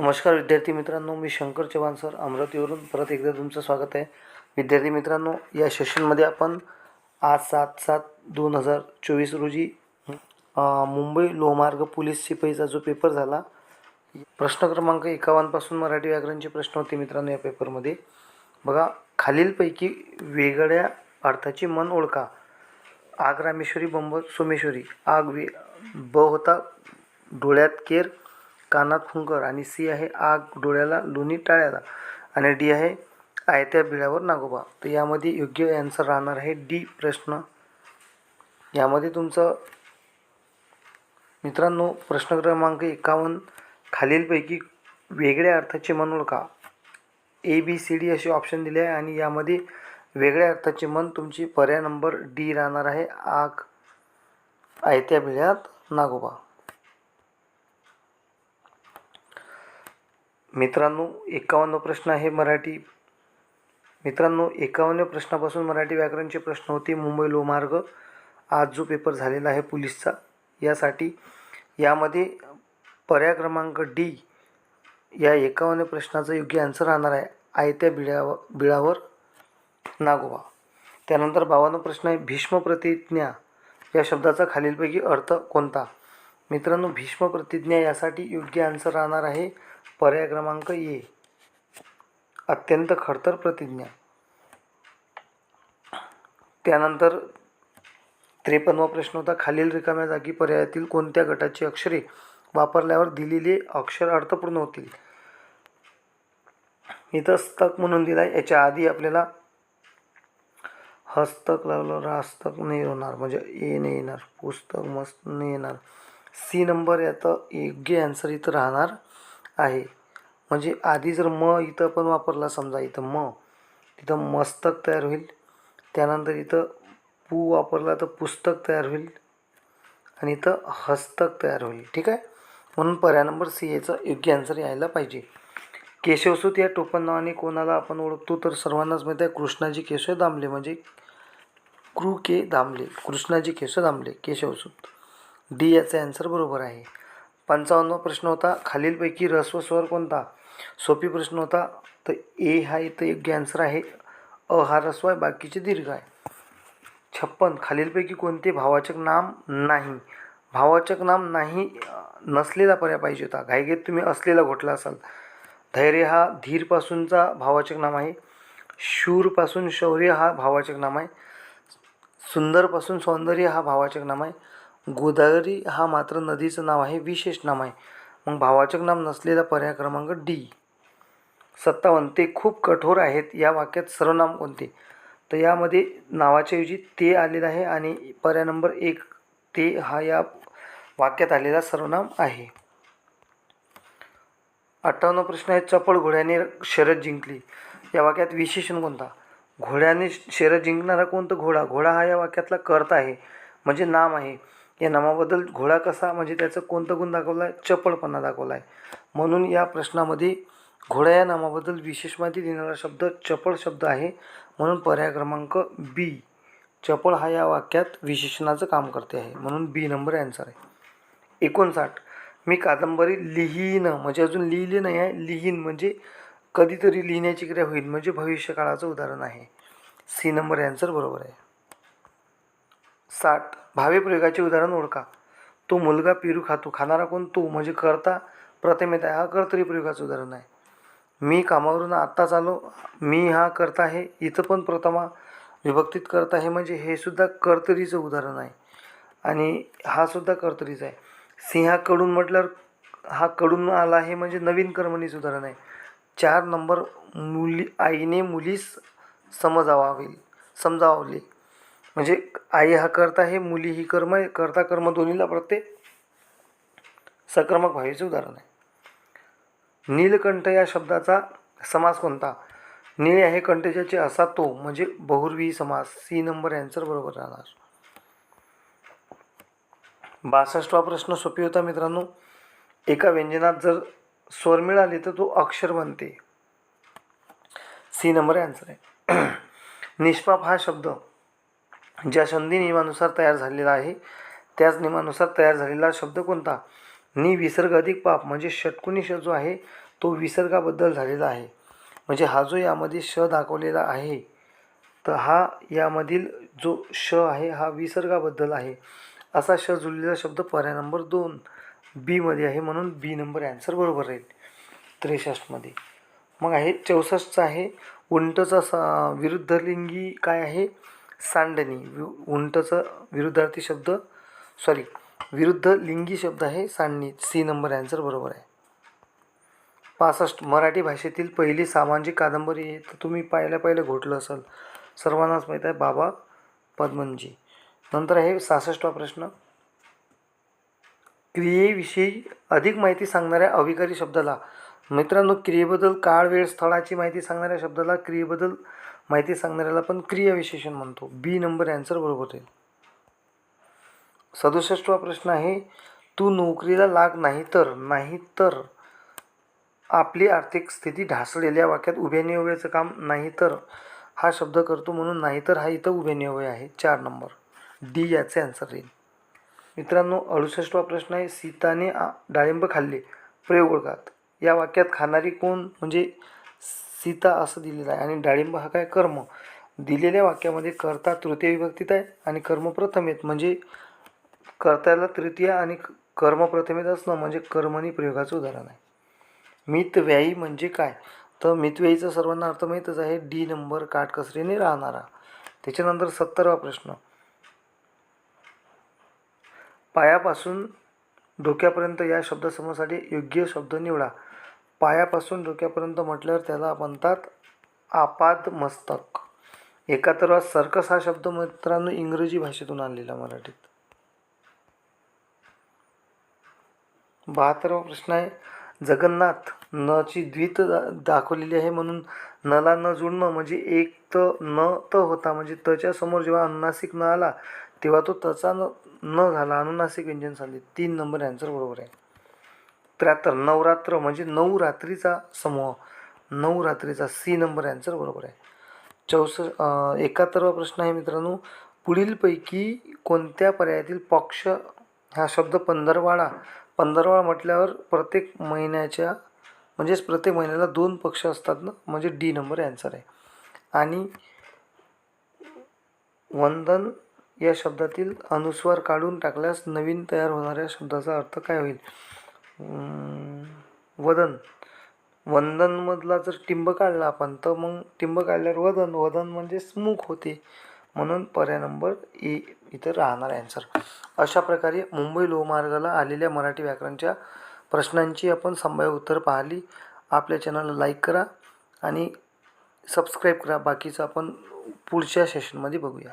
नमस्कार विद्यार्थी मित्रांनो मी शंकर चव्हाण सर अमरावतीवरून परत एकदा तुमचं स्वागत आहे. विद्यार्थी मित्रांनो या सेशनमध्ये आपण आज सात सात दोन हजार चोवीस रोजी मुंबई लोहमार्ग पोलीस शिपाईचा जो पेपर झाला प्रश्न क्रमांक एकावन्नपासून मराठी व्याकरणचे प्रश्न होते मित्रांनो या पेपरमध्ये. बघा खालीलपैकी वेगळ्या अर्थाची मन ओळखा. आग रामेश्वरी बंब सोमेश्वरी. आग वे ब होता डोळ्यात केर कानात फुंकर आणि सी आहे आग डोळ्याला लोणी टाळ्याला आणि डी आहे आयत्या बिळावर नागोबा. तर यामध्ये योग्य ॲन्सर राहणार आहे डी प्रश्न. यामध्ये तुमचं मित्रांनो प्रश्न क्रमांक एकावन्न खालीलपैकी वेगळ्या अर्थाचे मन ओळखा. ए बी सी डी असे ऑप्शन दिले आहे आणि यामध्ये वेगळ्या अर्थाचे मन तुमची पर्याय नंबर डी राहणार आहे आग आयत्या बिळ्यात नागोबा. मित्रांनो एकावन्न प्रश्न आहे मराठी. मित्रांनो एकावन्न प्रश्नापासून मराठी व्याकरणचे प्रश्न होते मुंबई लोहमार्ग आज जो पेपर झालेला आहे पोलीसचा यासाठी यामध्ये पर्याय क्रमांक डी या एकावन्न प्रश्नाचं योग्य आन्सर राहणार आहे. आयत्या बिळावर बिळावर नागोबा. त्यानंतर बावन्न प्रश्न आहे भीष्म प्रतिज्ञा या शब्दाचा खालीलपैकी अर्थ कोणता? मित्रांनो भीष्म प्रतिज्ञा यासाठी योग्य आन्सर राहणार आहे पर्याय क्रमांक ए. अत्यंत खडतर प्रतिज्ञा. त्यानंतर त्रेपन्नवा प्रश्न होता खालील रिकाम्या जागी पर्यायातील कोणत्या गटाची अक्षरे वापरल्यावर दिलेले अक्षर अर्थपूर्ण होतील? इथं स्तक म्हणून दिला आहे याच्या आधी आपल्याला हस्तक लावलं रास्तक नाही होणार म्हणजे ए नाही येणार पुस्तक मस्त नाही येणार. सी नंबर याचं योग्य ॲन्सर इथं राहणार. आहे. म्हणजे आधी जर म इथं पण वापरला समजा इथं म तिथं मस्तक तयार होईल. त्यानंतर इथं पू वापरला तर पुस्तक तयार होईल. आणि इथं हस्तक तयार होईल. ठीक आहे? म्हणून पर्याय नंबर सी याचा योग्य आन्सर यायला पाहिजे. केशवसूत या टोपण नावाने कोणाला आपण ओळखतो? तर सर्वांनाच माहीत आहे कृष्णाजी केशव दामले. म्हणजे कृ के दामले. कृष्णाजी केशव दामले केशवसूत. डी याचा आन्सर बरोबर आहे. पंचावन्नवा प्रश्न होता. खालीलपैकी ऱ्हस्व स्वर कोणता? सोपी प्रश्न होता. तर ए हा इथं योग्य आन्सर आहे. अ हा ऱ्हस्व आहे. बाकीचे दीर्घ आहे. छप्पन. खालीलपैकी कोणते भावाचक नाम नाही? भावाचक नाम नाही नसलेला पर्याय पाहिजे होता. घाईघेत तुम्ही असलेला घोटला असाल. धैर्य हा धीरपासूनचा भावाचक नाम आहे. शूरपासून शौर्य हा भावाचक नाम आहे. सुंदरपासून सौंदर्य हा भावाचक नाम आहे. गोदावरी हा मात्र नदीचं नाव आहे विशेष नाम आहे. मग भावाचक नाम नसलेला पर्याय क्रमांक डी. सत्तावन्न. ते खूप कठोर आहेत. या वाक्यात सर्वनाम कोणते? तर यामध्ये नावाच्या ऐवजी ते आलेलं आहे आणि पर्याय नंबर एक ते हा या वाक्यात आलेला सर्वनाम आहे. अठ्ठावन्न प्रश्न आहे चपळ घोड्याने शरद जिंकली. या वाक्यात विशेषण कोणता? घोड्याने शरद जिंकणारा कोणता घोडा? घोडा हा या वाक्यातला कर्ता आहे. म्हणजे नाम आहे. या नामाबद्दल घोडा कसा म्हणजे त्याचं कोणतं गुण दाखवला आहे चपळपणा दाखवला आहे म्हणून या प्रश्नामध्ये घोडा या नामाबद्दल विशेष माहिती देणारा शब्द चपळ शब्द आहे. म्हणून पर्याय क्रमांक बी. चपळ हा या वाक्यात विशेषणाचं काम करते आहे. म्हणून बी नंबर ॲन्सर आहे. एकोणसाठ. मी कादंबरी लिहीन म्हणजे अजून लिहिली नाही आहे. लिहीन म्हणजे कधीतरी लिहिण्याची क्रिया होईल म्हणजे भविष्यकाळाचं उदाहरण आहे. सी नंबर ॲन्सर बरोबर आहे. साठ. भावेप्रयोगाचे उदाहरण ओळखा. तो मुलगा पेरू खातो. खाणारा कोण? तो. म्हणजे करता प्रथमेत आहे. हा कर्तरी प्रयोगाचं उदाहरण आहे. मी कामावरून आत्ताच आलो. मी हा करता आहे. इथं पण प्रथमा विभक्तीत करता आहे. म्हणजे हे सुद्धा कर्तरीचं उदाहरण आहे. आणि हा सुद्धा कर्तरीचा आहे. सिंहाकडून म्हटल्यावर हा कडून आला आहे म्हणजे नवीन कर्मणीचं उदाहरण आहे. चार नंबर मुली आईने मुलीस समजावावी समजावले. म्हणजे आई हा करता हे मुली ही कर्म आहे करता कर्म दोन्हीला प्रत्येक सकर्मक भावीचं उदाहरण आहे. नीलकंठ या शब्दाचा समास कोणता? नीळ आहे कंठजाचे असा तो म्हणजे बहुर्वी समास. सी नंबर अँसर बरोबर राहणार. बासष्टवा प्रश्न सोपी होता मित्रांनो. एका व्यंजनात जर स्वर मिळाले तर तो अक्षर बनते. सी नंबर ॲन्सर आहे. निष्पाप हा शब्द ज्या संधी नियमानुसार तयार झालेला आहे त्याच नियमानुसार तयार झालेला शब्द कोणता? नि विसर्ग अधिक पाप म्हणजे षटकुनी श जो आहे तो विसर्गाबद्दल झालेला आहे. म्हणजे हा जो यामध्ये श दाखवलेला आहे तर हा यामधील जो श आहे हा विसर्गाबद्दल आहे. असा श जुळलेला शब्द पर्याय नंबर दोन बीमध्ये आहे म्हणून बी नंबर ॲन्सर बरोबर राहील त्रेसष्टमध्ये. मग आहे चौसष्टचा आहे उंटचा सा विरुद्धलिंगी काय आहे? सांडणी. वि उंटचं विरुद्धार्थी शब्द सॉरी विरुद्ध लिंगी शब्द आहे सांडणी. सी नंबर ॲन्सर बरोबर आहे. पासष्ट मराठी भाषेतील पहिली सामाजिक कादंबरी आहे. तर तुम्ही पाहिल्या पाहिलं घोटलं असाल. सर्वांनाच माहीत आहे बाबा पद्मनजी. नंतर आहे सहासष्टवा प्रश्न. क्रियेविषयी अधिक माहिती सांगणाऱ्या अविकारी शब्दाला मित्रांनो क्रियेबद्दल काळ वेळ स्थळाची माहिती सांगणाऱ्या शब्दाला क्रियेबद्दल माहिती सांगणाऱ्याला पण क्रियाविशेषण म्हणतो. बी नंबर ॲन्सर बरोबर आहे सदुसष्टवा प्रश्न आहे तू नोकरीला लाग नाही तर नाही तर आपली आर्थिक स्थिती ढासळलेल्या वाक्यात उभ्यानिव्वयाचं काम नाही तर हा शब्द करतो म्हणून नाही तर हा इथं उभ्यानिव्वय आहे. चार नंबर. डी याचे आन्सर येईल. मित्रांनो अडुसष्टवा प्रश्न आहे सीताने डाळिंब खाल्ले प्रयोग ओळखात. या वाक्यात खाणारी कोण? म्हणजे सीता असं दिलेलं आहे. आणि डाळिंब हा काय कर्म? दिलेल्या वाक्यामध्ये कर्ता तृतीय विभक्तीत आहे आणि कर्म प्रथमेत म्हणजे कर्त्याला तृतीय आणि कर्म प्रथमेत असणं म्हणजे कर्मणी प्रयोगाचं उदाहरण आहे. मितव्ययी म्हणजे काय? तर मितव्ययीचा सर्वांना अर्थ माहीतच आहे. डी नंबर काटकसरीने राहणारा. त्याच्यानंतर सत्तरवा प्रश्न. पायापासून डोक्यापर्यंत या शब्दसमूहासाठी योग्य शब्द निवडा. पायापासून डोक्यापर्यंत म्हटल्यावर त्याला म्हणतात आपाद मस्तक एकाहत्तरवा सर्कस हा शब्द मित्रांनो इंग्रजी भाषेतून आणलेला मराठीत. बहात्तरवा प्रश्न आहे. जगन्नाथ नची द्वित दा दाखवलेली आहे म्हणून नला न जुळणं म्हणजे एक त न त होता. म्हणजे तच्या समोर जेव्हा अनुनासिक न आला तेव्हा तो तचा न न झाला. अनुनासिक व्यंजन झाले तीन नंबर ॲन्सर बरोबर आहे. त्र्याहत्तर नवरात्र म्हणजे नऊ रात्रीचा समूह. नऊ रात्रीचा सी नंबर ॲन्सर बरोबर आहे. चौसष्ट एकाहत्तरवा प्रश्न आहे मित्रांनो. पुढीलपैकी कोणत्या पर्यायातील पक्ष हा शब्द पंधरवाडा? पंधरवाडा म्हटल्यावर प्रत्येक महिन्याच्या म्हणजेच प्रत्येक महिन्याला दोन पक्ष असतात ना म्हणजे डी नंबर ॲन्सर आहे. आणि वंदन या शब्दातील अनुस्वार काढून टाकल्यास नवीन तयार होणाऱ्या शब्दाचा अर्थ काय होईल? वदन. वंदनमधला जर टिंब काढला आपण तर मग टिंब काढल्यावर वदन वदन म्हणजे स्मुख होते. म्हणून पर्याय नंबर ए इथं राहणार ॲन्सर अशा प्रकारे मुंबई लोहमार्गाला आलेल्या मराठी व्याकरणच्या प्रश्नांची आपण संभाव्य उत्तर पाहिली. आपल्या चॅनलला लाईक करा आणि सबस्क्राईब करा. बाकीचं आपण पुढच्या सेशनमध्ये बघूया.